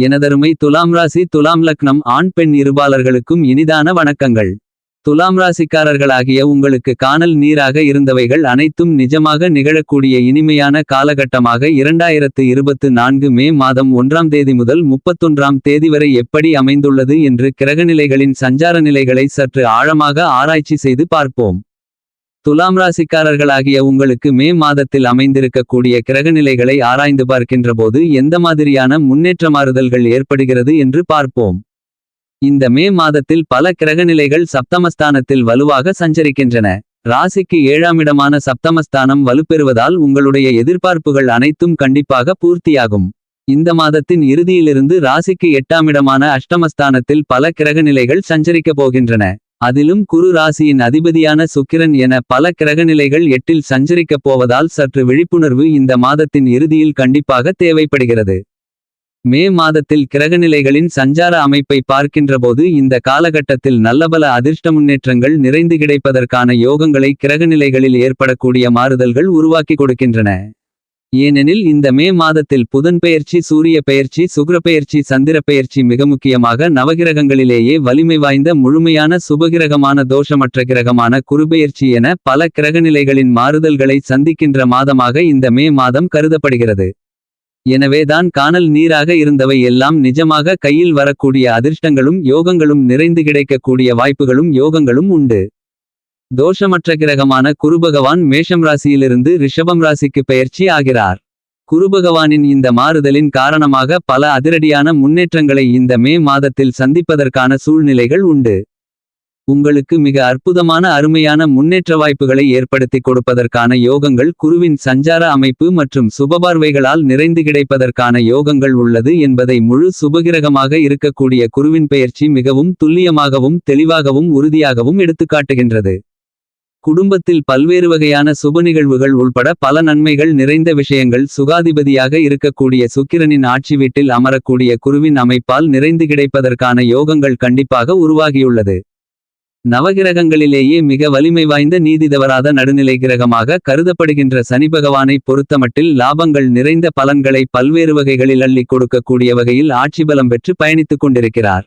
எனதருமை துலாம் ராசி துலாம் லக்னம் ஆண் பெண் இருபாலர்களுக்கும் இனிதான வணக்கங்கள். துலாம் ராசிக்காரர்களாகிய உங்களுக்கு காணல் நீராக இருந்தவைகள் அனைத்தும் நிஜமாக நிகழக்கூடிய இனிமையான காலகட்டமாக இரண்டாயிரத்து இருபத்து நான்கு மே மாதம் ஒன்றாம் தேதி முதல் முப்பத்தொன்றாம் தேதி வரை எப்படி அமைந்துள்ளது என்று கிரகநிலைகளின் சஞ்சார நிலைகளை சற்று ஆழமாக ஆராய்ச்சி செய்து பார்ப்போம். துலாம் ராசிக்காரர்களாகிய உங்களுக்கு மே மாதத்தில் அமைந்திருக்கக்கூடிய கிரகநிலைகளை ஆராய்ந்து பார்க்கின்றபோது எந்த மாதிரியான முன்னேற்ற மாறுதல்கள் ஏற்படுகிறது என்று பார்ப்போம். இந்த மே மாதத்தில் பல கிரகநிலைகள் சப்தமஸ்தானத்தில் வலுவாக சஞ்சரிக்கின்றன. ராசிக்கு ஏழாமிடமான சப்தமஸ்தானம் வலுப்பெறுவதால் உங்களுடைய எதிர்பார்ப்புகள் அனைத்தும் கண்டிப்பாக பூர்த்தியாகும். இந்த மாதத்தின் இறுதியிலிருந்து ராசிக்கு எட்டாமிடமான அஷ்டமஸ்தானத்தில் பல கிரகநிலைகள் சஞ்சரிக்கப் போகின்றன. அதிலும் குரு ராசியின் அதிபதியான சுக்கிரன் என பல கிரகநிலைகள் எட்டில் சஞ்சரிக்கப் போவதால் சற்று விழிப்புணர்வு இந்த மாதத்தின் இறுதியில் கண்டிப்பாக தேவைப்படுகிறது. மே மாதத்தில் கிரகநிலைகளின் சஞ்சார அமைப்பை பார்க்கின்றபோது இந்த காலகட்டத்தில் நல்லபல அதிர்ஷ்ட முன்னேற்றங்கள் நிறைந்து கிடைப்பதற்கான யோகங்களை கிரகநிலைகளில் ஏற்படக்கூடிய மாறுதல்கள் உருவாக்கி கொடுக்கின்றன. ஏனெனில் இந்த மே மாதத்தில் புதன் பெயர்ச்சி சூரிய பெயர்ச்சி சுக்ரப்பெயர்ச்சி சந்திர பெயர்ச்சி மிக முக்கியமாக நவகிரகங்களிலேயே வலிமை வாய்ந்த முழுமையான சுபகிரகமான தோஷமற்ற கிரகமான குறுபெயர்ச்சி என பல கிரகநிலைகளின் மாறுதல்களை சந்திக்கின்ற மாதமாக இந்த மே மாதம் கருதப்படுகிறது. எனவேதான் காணல் நீராக இருந்தவை எல்லாம் நிஜமாக கையில் வரக்கூடிய அதிர்ஷ்டங்களும் யோகங்களும் நிறைந்து கிடைக்கக்கூடிய வாய்ப்புகளும் யோகங்களும் உண்டு. தோஷமற்ற கிரகமான குருபகவான் மேஷம் ராசியிலிருந்து ரிஷபம் ராசிக்கு பெயர்ச்சி ஆகிறார். குருபகவானின் இந்த மாறுதலின் காரணமாக பல அதிரடியான முன்னேற்றங்களை இந்த மே மாதத்தில் சந்திப்பதற்கான சூழ்நிலைகள் உண்டு. உங்களுக்கு மிக அற்புதமான அருமையான முன்னேற்ற வாய்ப்புகளை ஏற்படுத்தி கொடுப்பதற்கான யோகங்கள் குருவின் சஞ்சார அமைப்பு மற்றும் சுபபார்வைகளால் நிறைந்து கிடைப்பதற்கான யோகங்கள் உள்ளது என்பதை முழு சுபகிரகமாக இருக்கக்கூடிய குருவின் பெயர்ச்சி மிகவும் துல்லியமாகவும் தெளிவாகவும் உறுதியாகவும் எடுத்துக்காட்டுகின்றது. குடும்பத்தில் பல்வேறு வகையான சுப நிகழ்வுகள் உள்பட பல நன்மைகள் நிறைந்த விஷயங்கள் சுகாதிபதியாக இருக்கக்கூடிய சுக்கிரனின் ஆட்சி வீட்டில் அமரக்கூடிய குருவின் அமைப்பால் நிறைந்து கிடைப்பதற்கான யோகங்கள் கண்டிப்பாக உருவாகியுள்ளது. நவகிரகங்களிலேயே மிக வலிமை வாய்ந்த நீதிதவராத நடுநிலை கிரகமாக கருதப்படுகின்ற சனி பகவானை பொறுத்தமட்டில் லாபங்கள் நிறைந்த பலன்களை பல்வேறு வகைகளில் அள்ளிக் கொடுக்கக்கூடிய வகையில் ஆட்சி பலம் பெற்று பயணித்துக் கொண்டிருக்கிறார்.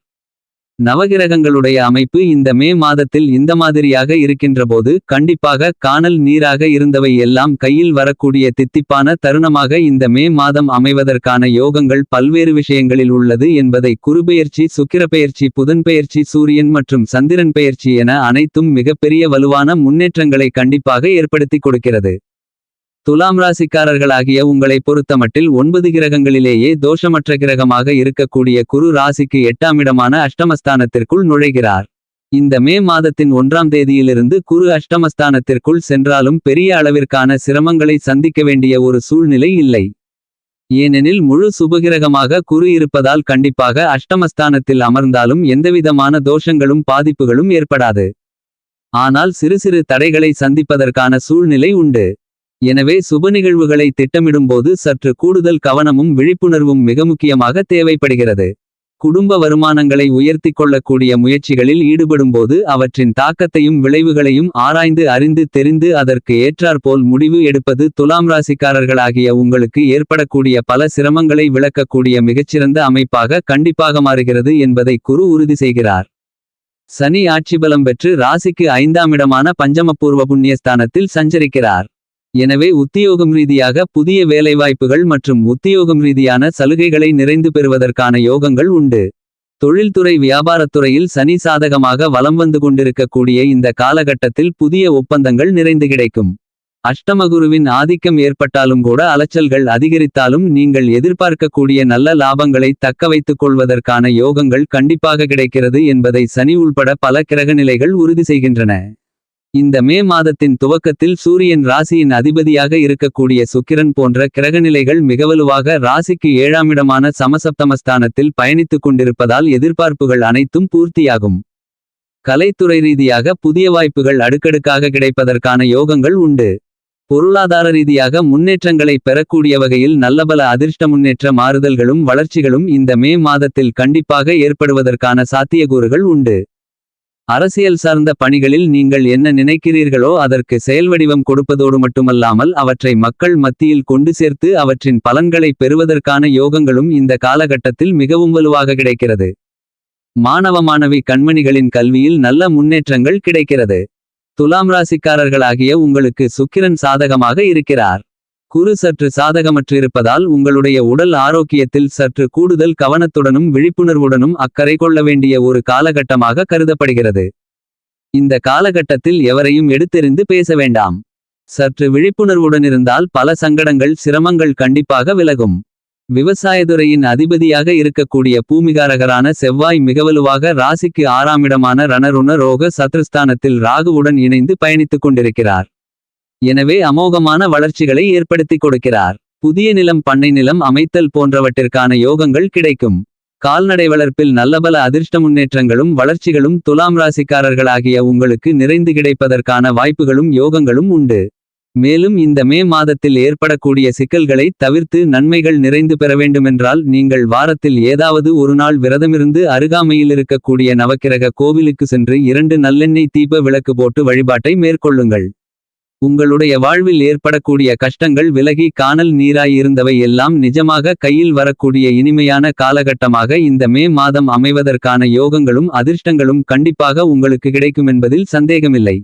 நவகிரகங்களுடைய அமைப்பு இந்த மே மாதத்தில் இந்த மாதிரியாக இருக்கின்றபோது கண்டிப்பாக காணல் நீராக இருந்தவை எல்லாம் கையில் வரக்கூடிய தித்திப்பான தருணமாக இந்த மே மாதம் அமைவதற்கான யோகங்கள் பல்வேறு விஷயங்களில் உள்ளது என்பதை குருபெயர்ச்சி சுக்கிரப்பெயர்ச்சி புதன்பெயர்ச்சி சூரியன் மற்றும் சந்திரன் பெயர்ச்சி என அனைத்தும் மிகப்பெரிய வலுவான முன்னேற்றங்களை கண்டிப்பாக ஏற்படுத்தி கொடுக்கிறது. துலாம் ராசிக்காரர்களாகிய உங்களை பொறுத்தமட்டில் ஒன்பது கிரகங்களிலேயே தோஷமற்ற கிரகமாக இருக்கக்கூடிய குரு ராசிக்கு எட்டாமிடமான அஷ்டமஸ்தானத்திற்குள் நுழைகிறார். இந்த மே மாதத்தின் ஒன்றாம் தேதியிலிருந்து குரு அஷ்டமஸ்தானத்திற்குள் சென்றாலும் பெரிய அளவிற்கான சிரமங்களை சந்திக்க வேண்டிய ஒரு சூழ்நிலை இல்லை. ஏனெனில் முழு சுபகிரகமாக குரு இருப்பதால் கண்டிப்பாக அஷ்டமஸ்தானத்தில் அமர்ந்தாலும் எந்தவிதமான தோஷங்களும் பாதிப்புகளும் ஏற்படாது. ஆனால் சிறு சிறு தடைகளை சந்திப்பதற்கான சூழ்நிலை உண்டு. எனவே சுப நிகழ்வுகளை திட்டமிடும்போது சற்று கூடுதல் கவனமும் விழிப்புணர்வும் மிக முக்கியமாக தேவைப்படுகிறது. குடும்ப வருமானங்களை உயர்த்தி கொள்ளக்கூடிய முயற்சிகளில் ஈடுபடும்போது அவற்றின் தாக்கத்தையும் விளைவுகளையும் ஆராய்ந்து அறிந்து தெரிந்து அதற்கு ஏற்றாற்போல் முடிவு எடுப்பது துலாம் ராசிக்காரர்களாகிய உங்களுக்கு ஏற்படக்கூடிய பல சிரமங்களை விளக்கக்கூடிய மிகச்சிறந்த அமைப்பாக கண்டிப்பாக மாறுகிறது என்பதை குரு உறுதி செய்கிறார். சனி ஆட்சிபலம் பெற்று ராசிக்கு ஐந்தாம் இடமான பஞ்சமபூர்வ புண்ணியஸ்தானத்தில் சஞ்சரிக்கிறார். எனவே உத்தியோகம் ரீதியாக புதிய வேலைவாய்ப்புகள் மற்றும் உத்தியோகம் ரீதியான சலுகைகளை நிறைந்து பெறுவதற்கான யோகங்கள் உண்டு. தொழில்துறை வியாபாரத்துறையில் சனி சாதகமாக வலம் வந்து கொண்டிருக்கக்கூடிய இந்த காலகட்டத்தில் புதிய ஒப்பந்தங்கள் நிறைந்து கிடைக்கும். அஷ்டமகுருவின் ஆதிக்கம் ஏற்பட்டாலும் கூட அலைச்சல்கள் அதிகரித்தாலும் நீங்கள் எதிர்பார்க்கக்கூடிய நல்ல லாபங்களை தக்க வைத்துக் கொள்வதற்கான யோகங்கள் கண்டிப்பாக கிடைக்கிறது என்பதை சனி உள்பட பல கிரகநிலைகள் உறுதி செய்கின்றன. இந்த மே மாதத்தின் துவக்கத்தில் சூரியன் ராசியின் அதிபதியாக இருக்கக்கூடிய சுக்கிரன் போன்ற கிரகநிலைகள் மிகவலுவாக ராசிக்கு ஏழாமிடமான சமசப்தமஸ்தானத்தில் பயணித்துக் கொண்டிருப்பதால் எதிர்பார்ப்புகள் அனைத்தும் பூர்த்தியாகும். கலைத்துறை ரீதியாக புதிய வாய்ப்புகள் அடுக்கடுக்காக கிடைப்பதற்கான யோகங்கள் உண்டு. பொருளாதார ரீதியாக முன்னேற்றங்களை பெறக்கூடிய வகையில் நல்லபல அதிர்ஷ்ட முன்னேற்ற மாறுதல்களும் வளர்ச்சிகளும் இந்த மே மாதத்தில் கண்டிப்பாக ஏற்படுவதற்கான சாத்தியக்கூறுகள் உண்டு. அரசியல் சார்ந்த பணிகளில் நீங்கள் என்ன நினைக்கிறீர்களோ அதற்கு செயல்வடிவம் கொடுப்பதோடு மட்டுமல்லாமல் அவற்றை மக்கள் மத்தியில் கொண்டு சேர்த்து அவற்றின் பலன்களை பெறுவதற்கான யோகங்களும் இந்த காலகட்டத்தில் மிகவும் வலுவாக கிடைக்கிறது. மாணவ மாணவி கண்மணிகளின் கல்வியில் நல்ல முன்னேற்றங்கள் கிடைக்கிறது. துலாம் ராசிக்காரர்களாகிய உங்களுக்கு சுக்கிரன் சாதகமாக இருக்கிறார். குரு சற்று சாதகமற்றிருப்பதால் உங்களுடைய உடல் ஆரோக்கியத்தில் சற்று கூடுதல் கவனத்துடனும் விழிப்புணர்வுடனும் அக்கறை கொள்ள வேண்டிய ஒரு காலகட்டமாக கருதப்படுகிறது. இந்த காலகட்டத்தில் எவரையும் எடுத்தெறிந்து பேச வேண்டாம். சற்று விழிப்புணர்வுடனிருந்தால் பல சங்கடங்கள் சிரமங்கள் கண்டிப்பாக விலகும். விவசாயத்துறையின் அதிபதியாக இருக்கக்கூடிய பூமிகாரகரான செவ்வாய் மிகவலுவாக ராசிக்கு ஆறாமிடமான ரணருண ரோக சத்ருஸ்தானத்தில் ராகுவுடன் இணைந்து பயணித்துக் கொண்டிருக்கிறார். எனவே அமோகமான வளர்ச்சிகளை ஏற்படுத்திக் கொடுக்கிறார். புதிய நிலம் பண்ணை நிலம் அமைத்தல் போன்றவற்றிற்கான யோகங்கள் கிடைக்கும். கால்நடை வளர்ப்பில் நல்லபல அதிர்ஷ்ட முன்னேற்றங்களும் வளர்ச்சிகளும் துலாம் ராசிக்காரர்களாகிய உங்களுக்கு நிறைந்து கிடைப்பதற்கான வாய்ப்புகளும் யோகங்களும் உண்டு. மேலும் இந்த மே மாதத்தில் ஏற்படக்கூடிய சிக்கல்களை தவிர்த்து நன்மைகள் நிறைந்து பெற வேண்டுமென்றால் நீங்கள் வாரத்தில் ஏதாவது ஒரு நாள் விரதமிருந்து அருகாமையில் இருக்கக்கூடிய நவக்கிரக கோவிலுக்கு சென்று இரண்டு நல்லெண்ணெய் தீப விளக்கு போட்டு வழிபாட்டை மேற்கொள்ளுங்கள். உங்களுடைய வாழ்வில் ஏற்படக்கூடிய கஷ்டங்கள் விலகி காணல் நீராயிருந்தவை எல்லாம் நிஜமாக கையில் வரக்கூடிய இனிமையான காலகட்டமாக இந்த மே மாதம் அமைவதற்கான யோகங்களும் அதிர்ஷ்டங்களும் கண்டிப்பாக உங்களுக்கு கிடைக்குமென்பதில் சந்தேகமில்லை.